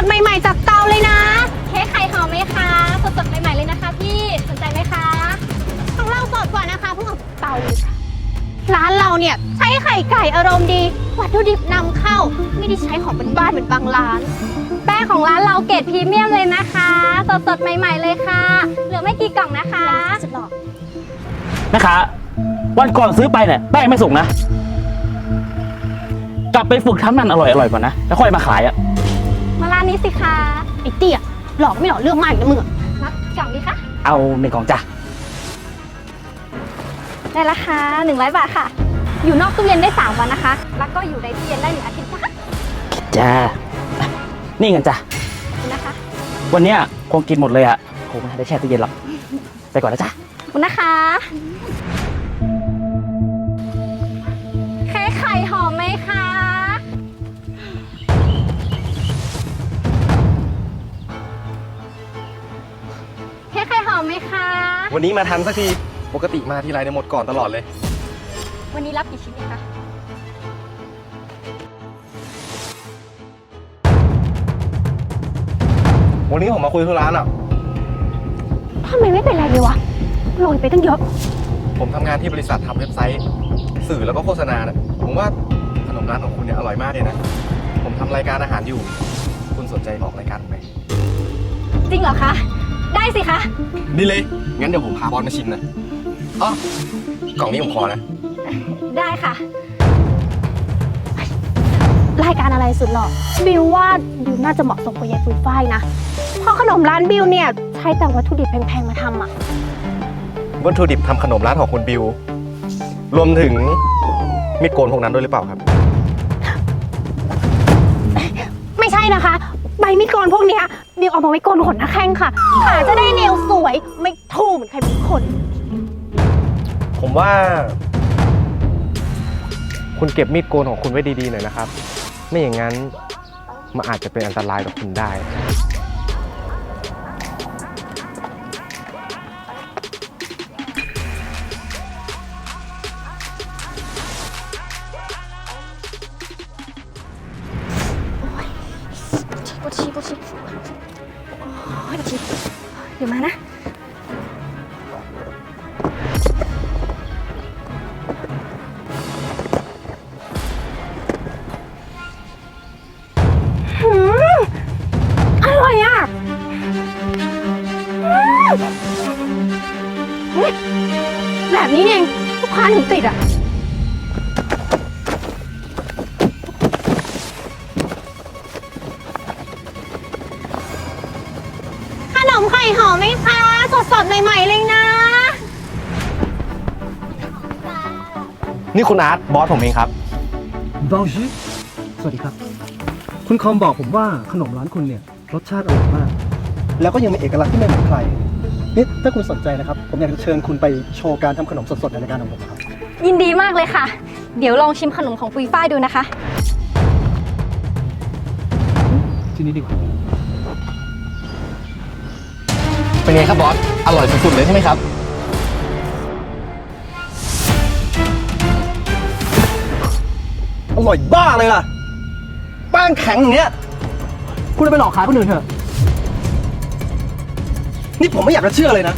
มไหมจ๊ะสดสดๆ ใหม่ๆ จากเตาเลยนะ เค้กไข่หอมไหมคะ สดๆ ใหม่ๆ เลยนะคะพี่ สนใจไหมคะ ของเราสดกว่านะคะเพิ่งเอาเตาเลยค่ะร้านเราเนี่ยใช้ไข่ไก่อารมณ์ดี วัตถุดิบนำเข้า ไม่ได้ใช้ของเป็นบ้านๆเหมือนบางร้าน แป้งของร้านเราเกรดพรีเมียมเลยนะคะ สดๆ ใหม่ๆ เลยค่ะ เหลือไม่กี่กล่องนะคะสุดหล่อแม่ค้าวันก่อนซื้อไปเนี่ยแป้งไม่สุกนะ กลับไปฝึกทำมันอร่อยอร่อยๆก่อนนะ แล้วค่อยมาขายอะมาร้า นนี้สิคะไอ้เตี้ยหลอกไม่หลอกเรื่องมากอีกนะมึงอะรับกล่องดีคะ เอาหนึ่งกล่องจ้ะ ได้ราคา100 บาทค่ะ อยู่นอกตู้เย็นได้ 3 วันนะคะ แล้วก็อยู่ในตู้เย็นได้หนึ่งอาทิตย์นะคะจ้า นี่เงินจ้ะ ขอบคุณนะคะวันเนี้ยคงกินหมดเลยอะคงไม่ได้แช่ตู้เย็นหรอก ไปก่อนนะจ๊ะ ขอบคุณนะคะ วันนี้มาทันสักทีปกติมาทีไรเนี่ยหมดก่อนตลอดเลย วันนี้รับกี่ชิ้นดีคะ วันนี้ผมมาคุยที่ร้านอะ ทำไมไม่เป็นไรเลยวะโรยไปตั้งเยอะ ผมทำงานที่บริษัททำเว็บไซต์ สื่อแล้วก็โฆษณานะผมว่าขนมร้านของคุณเนี่ยอร่อยมากเลยนะ ผมทำรายการอาหารอยู่ คุณสนใจออกรายการผมไหม จริงเหรอคะ ได้สิคะ นี่เลย งั้นเดี๋ยวผมพาบอลมาชิมนะอ๋อกล่องนี้ผมขอนะ ได้ค่ะ รายการอะไรสุดหรอบิวว่าบิวน่าจะเหมาะสมกับยายปุยฝ้ายนะ เพราะขนมร้านบิวเนี่ย ใช้แต่วัตถุดิบแพงๆมาทำอะ วัตถุดิบทำขนมร้านของคุณบิว รวมถึงมีดโกนพวกนั้นด้วยหรือเปล่าครับ ไม่ใช่นะคะ ใบมีดโกนพวกเนี้ย บิวเอามาไว้โกนขนหน้าแข้งค่ะขาจะได้เนียวสวยไม่ทู่เหมือนใครบางคน ผมว่า คุณเก็บมีดโกนของคุณไว้ดีๆหน่อยนะครับ ไม่อย่างนั้นมันอาจจะเป็นอันตรายกับคุณได้ ปวดฉี่ปวดฉี่โอ้ยปวดฉี่ เดี๋ยวมานะ หืม อร่อยอะอืมแบบนี้นี่เองลูกค้าถึงติดอะ คะสดๆใหม่ ๆ เลยนะ นี่คุณอาร์ตบอสผมเองครับ บองชีสวัสดีครับ คุณคอมบอกผมว่าขนมร้านคุณเนี่ย รสชาติอร่อยมาก แล้วก็ยังมีเอกลักษณ์ที่ไม่เหมือนใครนี่ถ้าคุณสนใจนะครับ ผมอยากจะเชิญคุณไปโชว์การทำขนมสดๆในรายการของผมครับ ยินดีมากเลยค่ะ เดี๋ยวลองชิมขนมของปุยฝ้ายดูนะคะ ที่นี่ดีกว่า เป็นไงครับบอส อร่อยสุดๆเลยใช่ไหมครับ อร่อยบ้าเลยล่ะ แป้งแข็งอย่างเนี้ย คุณเอาไปหลอกขายคนอื่นเถอะ นี่ผมไม่อยากจะเชื่อเลยนะ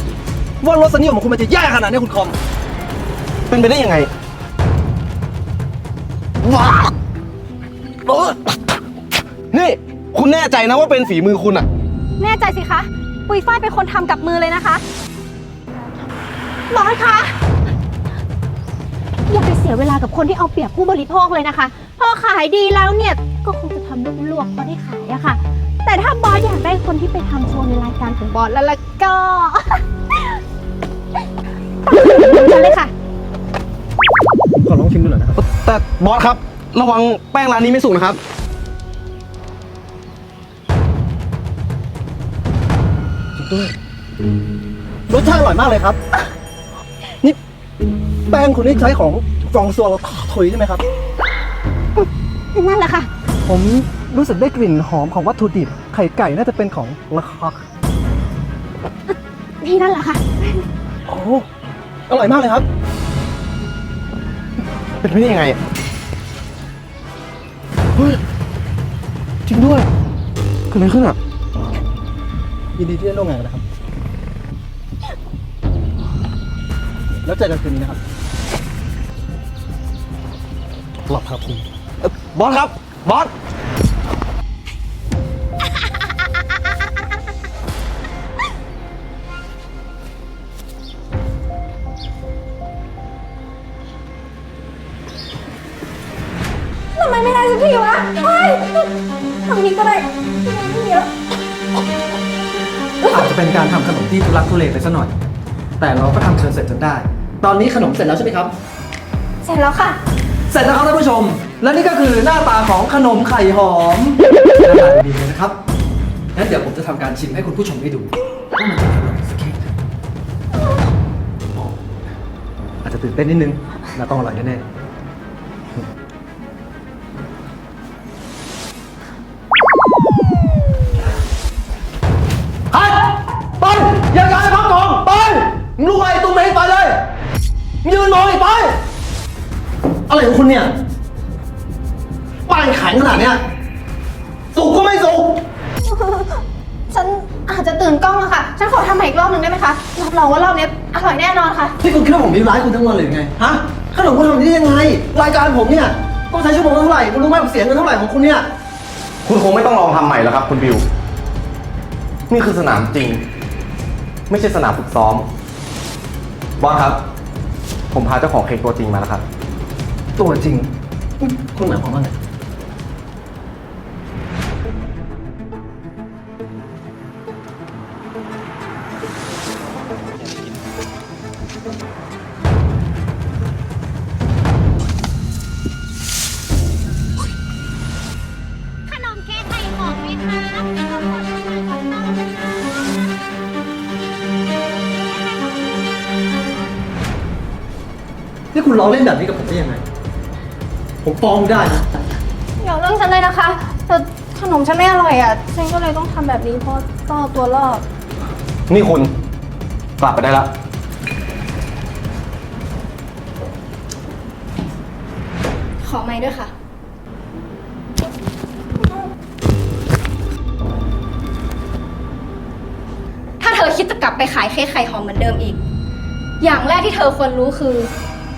ว่ารสนิยมของคุณมันจะแย่ขนาดนี้คุณคอม เป็นไปได้ยังไงว้าเออนี่ คุณแน่ใจนะว่าเป็นฝีมือคุณอะแน่ใจสิคะ ปุยฝ้ายเป็นคนทำกับมือเลยนะคะบอสคะอย่าไปเสียเวลากับคนที่เอาเปรียบผู้บริโภคเลยนะคะ พอขายดีแล้วเนี่ยก็คงจะทำลวกๆพอได้ขายอะค่ะ แต่ถ้าบอสอยากได้คนที่ไปทำโชว์ในรายการของบอสแล้วล่ะก็เชิญเลยค่ะ ขอลองชิมดูหน่อยนะครับแต่บอสครับ ระวังแป้งร้านนี้ไม่สุกนะครับ รสชาติอร่อยมากเลยครับ นี่แป้งคุณนี่ใช้ของฟรองซัวถุยใช่ไหมครับ นั่นแหละค่ะ ผมรู้สึกได้กลิ่นหอมของวัตถุดิบ ไข่ไก่น่าจะเป็นของละคอกนี่นั่นแหละค่ะ โอ้อร่อยมากเลยครับ เป็นไปได้ยังไงอะจริงด้วยเกิดอะไรขึ้นอะ ยินดีที่ได้ร่วมงานกันนะครับ แล้วเจอกันคืนนี้นะครับหลับครับคุณบอสครับบอสทำไมไม่ได้สักทีวะเฮ้ยทำนี้ก็ได้ไม่ได้ไม่เยอะ อาจจะเป็นการทำขนมที่ทุลักทุเลไปสักหน่อย แต่เราก็ทำจนเสร็จจนได้ ตอนนี้ขนมเสร็จแล้วใช่ไหมครับ เสร็จแล้วค่ะ เสร็จแล้วครับท่านผู้ชม และนี่ก็คือหน้าตาของขนมไข่หอมหน้าตาดีเลยนะครับงั้นเดี๋ยวผมจะทำการชิมให้คุณผู้ชมได้ดูว่ามันจะอร่อยสักแค่ไหนอาจจะตื่นเต้นนิดนึงและต้องอร่อยแน่ๆ ยืนมองอีกไปอะไรของคุณเนี่ยป้ายแข็งขนาดเนี้ยสุกก็ไม่สุกฉันอาจจะตื่นกล้องอะค่ะ ฉันขอทำใหม่อีกรอบหนึ่งได้ไหมคะ รับรองว่ารอบนี้อร่อยแน่นอนค่ะ ที่คุณคิดว่าผมมีร้ายคุณทั้งวันเลยหรือไงฮะขนมคุณทำได้ยังไง รายการผมเนี่ยต้องใช้ชั่วโมงเท่าไหร่คุณรู้ไหมผมเสียเงินเท่าไหร่ของคุณเนี่ย คุณคงไม่ต้องลองทำใหม่แล้วครับ คุณบิว นี่คือสนามจริง ไม่ใช่สนามฝึกซ้อมบอสครับ ผมพาเจ้าของเค้กตัวจริงมาแล้วครับ ตัวจริง คุณหมายความว่าไง ที่คุณล้อเล่นแบบนี้กับผมได้ยังไง ผมฟ้องคุณได้นะอย่าเรื่องฉันเลยนะคะ แต่ขนมฉันไม่อร่อยอะ ฉันก็เลยต้องทำแบบนี้เพราะต้องเอาตัวรอด นี่คุณกลับไปได้แล้วขอไม้ด้วยค่ะ ถ้าเธอคิดจะกลับไปขายเค้กไข่หอมเหมือนเดิมอีก อย่างแรกที่เธอควรรู้คือ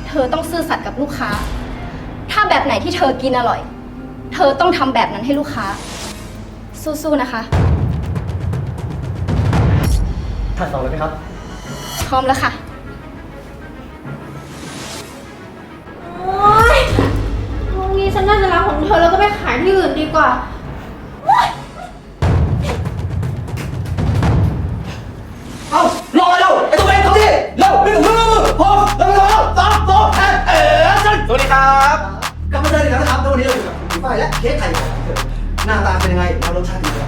เธอต้องซื่อสัตย์กับลูกค้า ถ้าแบบไหนที่เธอกินอร่อย เธอต้องทำแบบนั้นให้ลูกค้า สู้ๆ นะคะถ่ายต่อเลยไหมครับ พร้อมแล้วค่ะ โอ๊ยพรุ่งนี้ฉันน่าจะรับของเธอแล้วก็ไปขายที่อื่นดีกว่า สวัสดีครับกลับมาเจออีกแล้วนะครับแล้ววันนี้เราอยู่กับคุณฝ้ายและเค้กไข่หอมหน้าตาเป็นยังไงแล้วรสชาติดีไหม